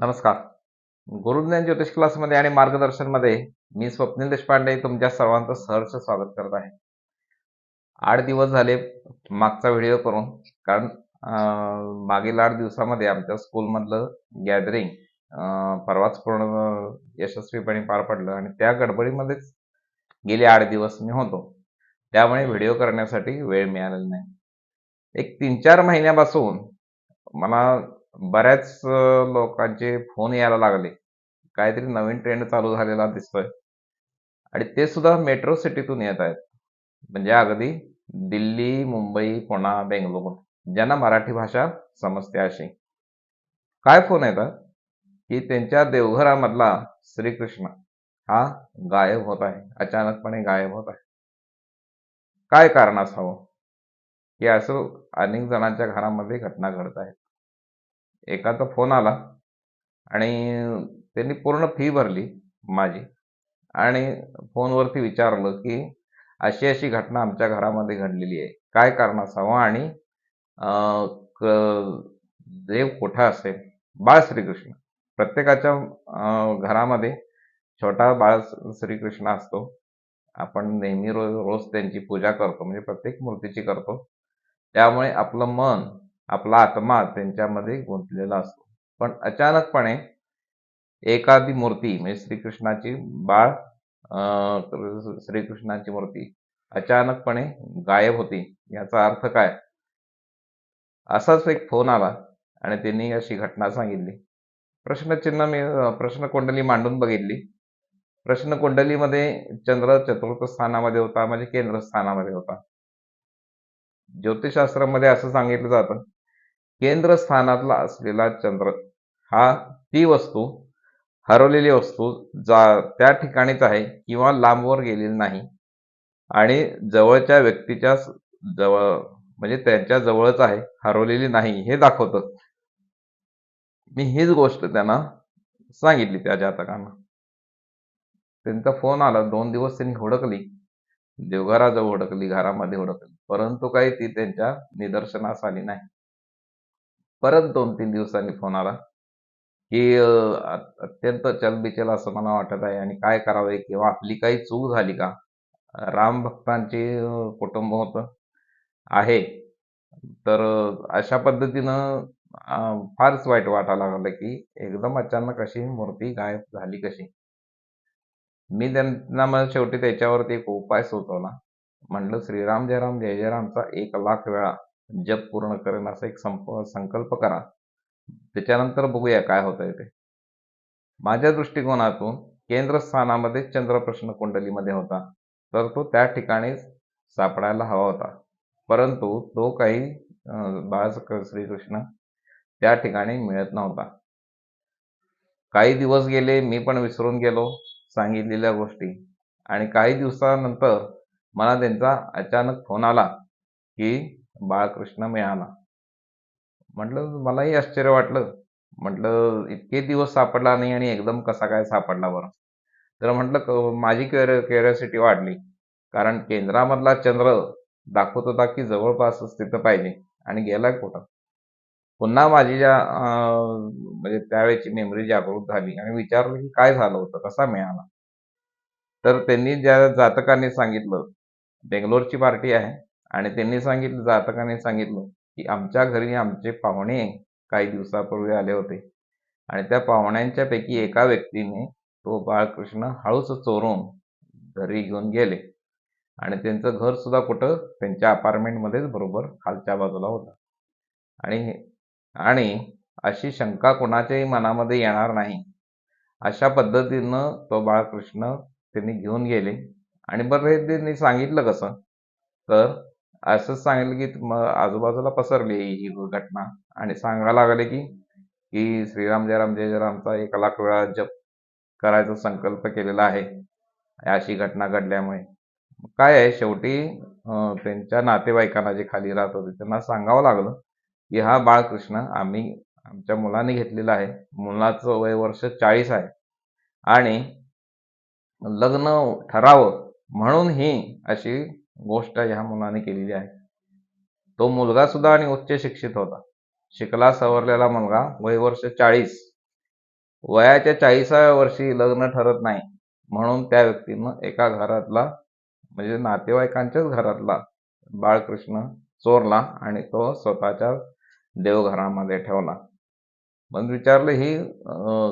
नमस्कार. गुरुज्ञान ज्योतिष क्लासमध्ये आणि मार्गदर्शनमध्ये मी स्वप्नील देशपांडे तुमच्या सर्वांचं सहर्ष स्वागत करत आहे. आठ दिवस झाले मागचा व्हिडिओ करून कारण मागील आठ दिवसामध्ये आमच्या स्कूलमधलं गॅदरिंग परवाच पूर्ण यशस्वीपणे पार पडलं आणि त्या गडबडीमध्येच गेले आठ दिवस मी होतो. त्यामुळे व्हिडिओ करण्यासाठी वेळ मिळालेला नाही. एक तीन चार महिन्यापासून मला बऱ्याच लोकांचे फोन यायला लागले. काहीतरी नवीन ट्रेंड चालू झालेला दिसतोय. आणि ते सुद्धा मेट्रो सिटीतून येत आहेत. म्हणजे अगदी दिल्ली मुंबई पुणा बेंगलोर ज्यांना मराठी भाषा समजते अशी. काय फोन येतात की त्यांच्या देवघरामधला श्रीकृष्ण हा गायब होत आहे. अचानकपणे गायब होत आहे. काय कारण असावं? की असं अनेक जणांच्या घरामध्ये घटना घडत आहेत. एकाचा फोन आला आणि त्यांनी पूर्ण फी भरली माझी. आणि फोनवरती विचारलं की अशी अशी घटना आमच्या घरामध्ये घडलेली आहे. काय कारण असावं आणि क- देव कुठं असेल? बाळ श्रीकृष्ण. प्रत्येकाच्या घरामध्ये छोटा बाळ श्रीकृष्ण असतो. आपण नेहमी रोज रोज त्यांची पूजा करतो. म्हणजे प्रत्येक मूर्तीची करतो. त्यामुळे आपलं मन आपला आत्मा त्यांच्यामध्ये गुंतलेला असतो. पण अचानकपणे एखादी मूर्ती म्हणजे श्रीकृष्णाची बाळ श्रीकृष्णाची मूर्ती अचानकपणे गायब होती. याचा अर्थ काय? असाच एक फोन आला आणि त्यांनी अशी घटना सांगितली. प्रश्नचिन्ह मी प्रश्न कुंडली मांडून बघितली. प्रश्नकुंडलीमध्ये चंद्र चतुर्थ स्थानामध्ये होता म्हणजे केंद्र स्थानामध्ये होता. ज्योतिषशास्त्रामध्ये असं सांगितलं जातं केंद्रस्थानातला असलेला चंद्र हा ती वस्तू हरवलेली वस्तू जा त्या ठिकाणीच आहे किंवा लांबवर गेलेली नाही. आणि जवळच्या व्यक्तीच्या जवळ म्हणजे त्यांच्या जवळच आहे हरवलेली नाही हे दाखवतं मी हीच गोष्ट त्यांना सांगितली त्या जातकांना. त्यांचा फोन आला दोन दिवस त्यांनी हुडकली. देवघराजवळ हुडकली घरामध्ये हुडकली. परंतु काही ती त्यांच्या निदर्शनास आली नाही. परत दोन तीन दिवसांनी फोन आला. की अत्यंत चलबिचल असं मला वाटत आहे आणि काय करावे किंवा आपली काही चूक झाली का? राम भक्तांचे कुटुंब होतं आहे. तर अशा पद्धतीनं फारच वाईट वाटायला लागलं की एकदम अचानक अशी मूर्ती गायब झाली कशी? मी त्यांना मग शेवटी त्याच्यावरती एक उपाय सुचवला. म्हटलं श्रीराम जय राम जय जयरामचा एक लाख वेळा जप पूर्ण करेन असा एक संप संकल्प करा. त्याच्यानंतर बघूया काय होतंय ते. माझ्या दृष्टिकोनातून केंद्रस्थानामध्ये चंद्रप्रश्न कुंडलीमध्ये होता. तर तो त्या ठिकाणी सापडायला हवा होता. परंतु तो काही बाळ श्रीकृष्ण त्या ठिकाणी मिळत नव्हता. काही दिवस गेले मी पण विसरून गेलो सांगितलेल्या गोष्टी. आणि काही दिवसानंतर मला त्यांचा अचानक फोन आला की बाळकृष्ण मिळाला म्हटलं मलाही आश्चर्य वाटलं. म्हटलं इतके दिवस सापडला नाही आणि एकदम कसा काय सापडला बरं? तर म्हटलं माझी क्युर क्युरियोसिटी वाढली. कारण केंद्रामधला चंद्र दाखवत होता की जवळपास तिथं पाहिजे आणि गेलाय कुठं? पुन्हा माझी ज्या म्हणजे त्यावेळेची मेमरी जागृत झाली आणि विचारलं की काय झालं होतं? कसा मिळाला? तर त्यांनी ज्या जातकांनी सांगितलं बेंगलोरची पार्टी आहे. आणि त्यांनी सांगितलं जातकाने सांगितलं की आमच्या घरी आमचे पाहुणे काही दिवसापूर्वी आले होते. आणि त्या पाहुण्यांच्या पैकी एका व्यक्तीने तो बाळकृष्ण हळूच चोरून घरी घेऊन गेले. आणि त्यांचं घर सुद्धा कुठं? त्यांच्या अपार्टमेंटमध्येच बरोबर खालच्या बाजूला होतं. आणि आणि अशी शंका कोणाच्याही मनामध्ये येणार नाही. अशा पद्धतीनं तो बाळकृष्ण त्यांनी घेऊन गेले. आणि बरं त्यांनी सांगितलं कसं? तर असंच सांगितलं की मग आजूबाजूला पसरली ही घटना आणि सांगायला लागले की की श्रीराम जय राम जय जय रामचा एक लाख वेळा जप करायचा संकल्प केलेला आहे. अशी घटना घडल्यामुळे. काय आहे शेवटी त्यांच्या नातेवाईकांना जे खाली राहत होते त्यांना सांगावं लागलं की हा बाळकृष्ण आम्ही आमच्या मुलाने घेतलेला आहे. मुलाचं वय वर्ष चाळीस आहे. आणि लग्न ठरावं म्हणून ही अशी गोष्ट ह्या मुलाने केलेली आहे. तो मुलगा सुद्धा आणि उच्च शिक्षित होता. शिकला सवरलेला मुलगा वय वर्ष चाळीस. वयाच्या चाळीसाव्या वर्षी लग्न ठरत नाही. म्हणून त्या व्यक्तीनं एका घरातला म्हणजे नातेवाईकांच्याच घरातला बाळकृष्ण चोरला आणि तो स्वतःच्या देवघरामध्ये ठेवला. पण विचारलं ही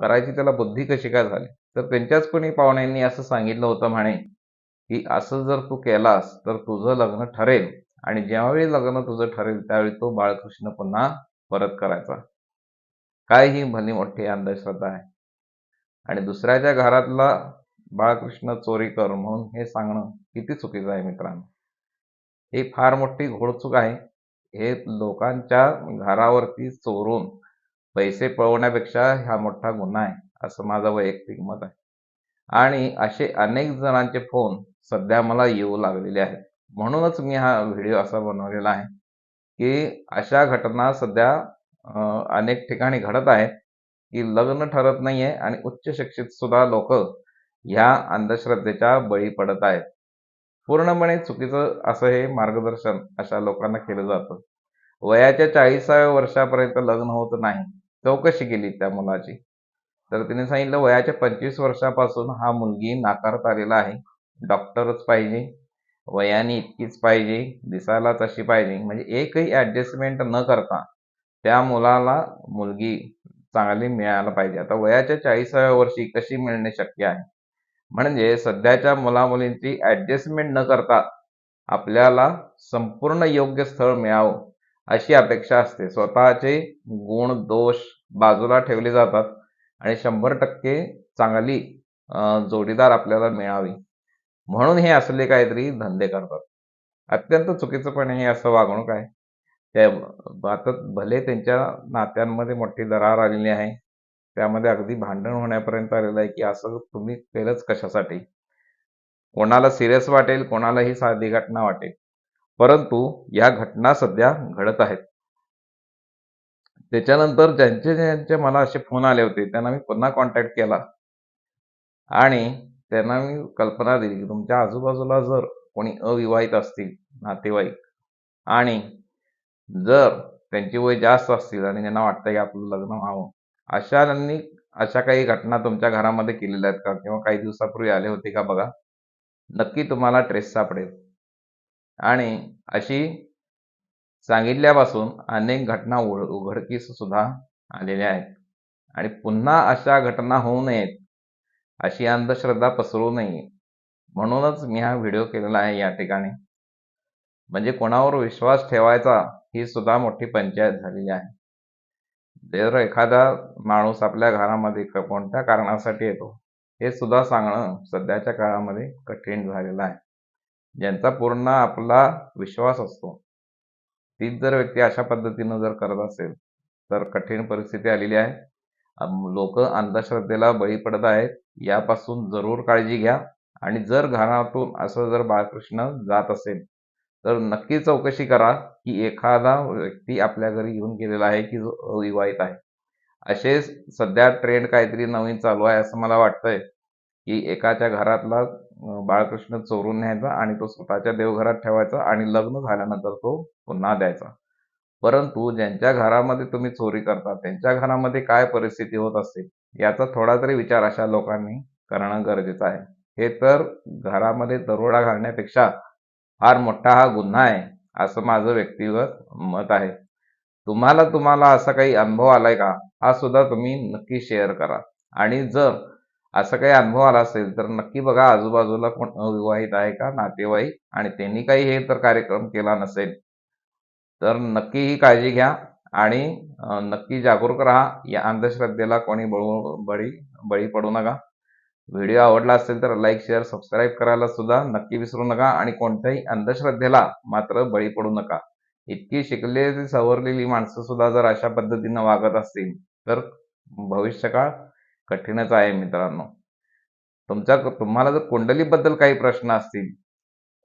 करायची त्याला बुद्धी कशी काय झाली? तर त्यांच्याच कोणी पाहुण्यांनी असं सांगितलं होतं म्हणे की असं जर तू केलास तर तुझं लग्न ठरेल. आणि ज्यावेळी लग्न तुझं ठरेल त्यावेळी तो बाळकृष्ण पुन्हा परत करायचा. काय ही भली मोठी अंधश्रद्धा आहे. आणि दुसऱ्याच्या घरातला बाळकृष्ण चोरी कर म्हणून हे सांगणं किती चुकीचं आहे मित्रांनो. ही फार मोठी घोडचूक आहे. हे लोकांच्या घरावरती चोरून पैसे पळवण्यापेक्षा हा मोठा गुन्हा आहे असं माझं वैयक्तिक मत आहे. आणि असे अनेक जणांचे फोन सध्या मला येऊ लागलेले आहेत. म्हणूनच मी हा व्हिडिओ असा बनवलेला आहे की अशा घटना सध्या अनेक ठिकाणी घडत आहेत की लग्न ठरत नाहीये आणि उच्च शिक्षित सुद्धा लोक ह्या अंधश्रद्धेच्या बळी पडत आहेत. पूर्णपणे चुकीचं असं हे मार्गदर्शन अशा लोकांना केलं जातं. वयाच्या चाळीसाव्या वर्षापर्यंत लग्न होत नाही. चौकशी केली त्या मुलाची. तर तिने सांगितलं वयाच्या पंचवीस वर्षापासून हा मुलगी नाकारत आलेला आहे. डॉक्टरच पाहिजे. वयाने इतकीच पाहिजे. दिसायला तशी पाहिजे. म्हणजे एकही ऍडजस्टमेंट न करता त्या मुलाला मुलगी चांगली मिळायला पाहिजे. आता वयाच्या चाळीसाव्या वर्षी कशी मिळणे शक्य आहे? म्हणजे सध्याच्या मुलामुलींची ऍडजस्टमेंट न करता आपल्याला संपूर्ण योग्य स्थळ मिळावं अशी अपेक्षा असते. स्वतःचे गुण दोष बाजूला ठेवले जातात. आणि शंभर टक्के चांगली जोडीदार आपल्याला मिळावी. म्हणून हे असले काहीतरी धंदे करतात. अत्यंत चुकीचंपणे हे असं वागणूक आहे. त्या आता भले त्यांच्या नात्यांमध्ये मोठी दरार आलेली आहे. त्यामध्ये अगदी भांडण होण्यापर्यंत आलेलं आहे की असं तुम्ही केलंच कशासाठी? कोणाला सिरियस वाटेल कोणाला ही साधी घटना वाटेल. परंतु या घटना सध्या घडत आहेत. त्याच्यानंतर ज्यांचे ज्यांचे मला असे फोन आले होते त्यांना मी पुन्हा कॉन्टॅक्ट केला. आणि त्यांना मी कल्पना दिली की तुमच्या आजूबाजूला जर कोणी अविवाहित असतील नातेवाईक आणि जर त्यांची वय जास्त असतील आणि त्यांना वाटतं की आपलं लग्न व्हावं अशांनी अशा काही घटना तुमच्या घरामध्ये केलेल्या आहेत का? किंवा काही दिवसापूर्वी आले होते का बघा? नक्की तुम्हाला ट्रेस सापडेल. आणि अशी सांगितल्यापासून अनेक घटना उघ- उघडकीस सुद्धा आलेल्या आहेत. आणि पुन्हा अशा घटना होऊ नयेत अशी अंधश्रद्धा पसरू नये. म्हणूनच मी हा व्हिडिओ केलेला आहे या ठिकाणी. म्हणजे कोणावर विश्वास ठेवायचा ही सुद्धा मोठी पंचायत झालेली आहे. जर एखादा माणूस आपल्या घरामध्ये कोणत्या कारणासाठी येतो हे सुद्धा सांगणं सध्याच्या काळामध्ये कठीण झालेलं आहे. ज्यांचा पूर्ण आपला विश्वास असतो. तीच जर व्यक्ती अशा पद्धतीनं जर करत असेल तर कठीण परिस्थिती आलेली आहे. लोक अंधश्रद्धेला बळी पडत आहेत यापासून जरूर काळजी घ्या. आणि जर घरातून असं जर बाळकृष्ण जात असेल तर नक्की चौकशी करा की एखादा व्यक्ती आपल्या घरी येऊन गेलेला आहे की जो अविवाहित आहे. असे सध्या ट्रेंड काहीतरी नवीन चालू आहे असं मला वाटतंय की एकाच्या घरातला बाळकृष्ण चोरून न्यायचा आणि तो स्वतःच्या देवघरात ठेवायचा आणि लग्न झाल्यानंतर तो पुन्हा द्यायचा. परंतु ज्यांच्या घरामध्ये तुम्ही चोरी करता त्यांच्या घरामध्ये काय परिस्थिती होत असते याचा थोडा तरी विचार अशा लोकांनी करणं गरजेचं आहे. हे तर घरामध्ये दरोडा घालण्यापेक्षा फार मोठा हा गुन्हा आहे असं माझं व्यक्तिगत मत आहे. तुम्हाला तुम्हाला असा काही अनुभव आलाय का? हा सुद्धा तुम्ही नक्की शेअर करा. आणि जर असा काही अनुभव आला असेल तर नक्की बघा आजूबाजूला कोण अविवाहित आहे का नातेवाईक? आणि त्यांनी काही हे तर कार्यक्रम केला नसेल तर नक्की ही काळजी घ्या आणि नक्की जागरूक राहा. या अंधश्रद्धेला कोणी बळू बळी बळी पडू नका. व्हिडिओ आवडला असेल तर लाईक शेअर सबस्क्राईब करायला सुद्धा नक्की विसरू नका आणि कोणत्याही अंधश्रद्धेला मात्र बळी पडू नका. इतकी शिकलेली सवरलेली माणसं सुद्धा जर अशा पद्धतीनं वागत असतील तर भविष्यकाळ कठीणच आहे मित्रांनो. तुमच्या तुम्हाला जर कुंडलीबद्दल काही प्रश्न असतील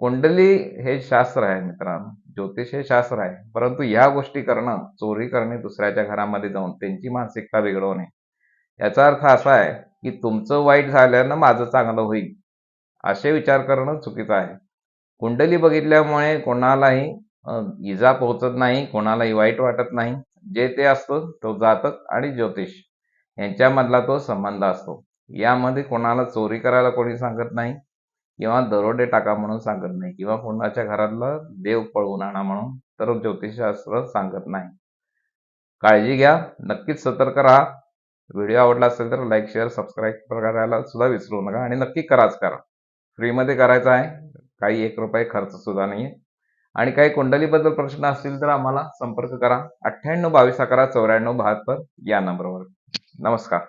कुंडली हे शास्त्र आहे मित्रांनो ज्योतिष हे शास्त्र आहे. परंतु या गोष्टी करणं चोरी करणे दुसऱ्याच्या घरामध्ये जाऊन त्यांची मानसिकता बिघडवणे याचा अर्थ असा आहे की तुमचं वाईट झाल्यानं माझं चांगलं होईल असे विचार करणं चुकीचं आहे. कुंडली बघितल्यामुळे कोणालाही इजा पोहोचत नाही कोणालाही वाईट वाटत नाही. जे ते असतं तो जातक आणि ज्योतिष. यांच्यामधला तो संबंध असतो. यामध्ये कोणाला चोरी करायला कोणी सांगत नाही किंवा दरोडे टाका म्हणून सांगत नाही किंवा कोणाच्या घरातलं देव पळवून आणा म्हणून तर ज्योतिषशास्त्र सांगत नाही. काळजी घ्या नक्कीच सतर्क राहा. व्हिडिओ आवडला असेल तर लाईक शेअर सबस्क्राईब करायला सुद्धा विसरू नका आणि नक्की कराच करा. फ्रीमध्ये करायचं आहे काही एक रुपये खर्च सुद्धा नाही आणि काही कुंडलीबद्दल प्रश्न असतील तर आम्हाला संपर्क करा. अठ्ठ्याण्णव बावीस अकरा चौऱ्याण्णव बहात्तर या नंबरवर. नमस्कार.